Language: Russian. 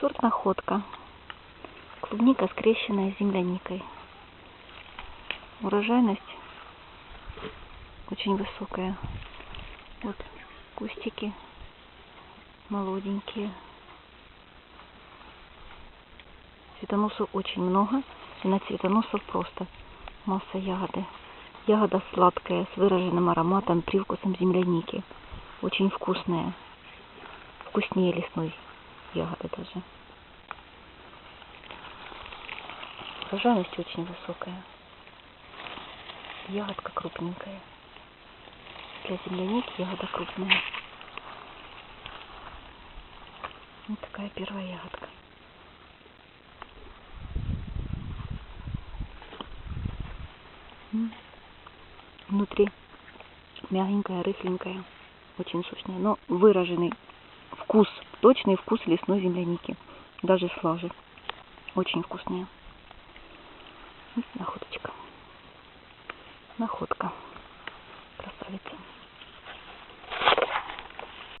Сорт находка. Клубника, скрещенная с земляникой. Урожайность очень высокая. Вот кустики молоденькие. Цветоносов очень много. И на цветоносов просто масса ягоды. Ягода сладкая, с выраженным ароматом, привкусом земляники. Очень вкусная. Вкуснее лесной ягоды даже. Урожайность очень высокая. Ягодка крупненькая. Для земляники ягода крупная. Вот такая первая ягодка. Внутри мягенькая, рыхленькая, очень сочная, но выраженный вкус, точный вкус лесной земляники, даже с лажи. Очень вкусная. Находочка. Находка.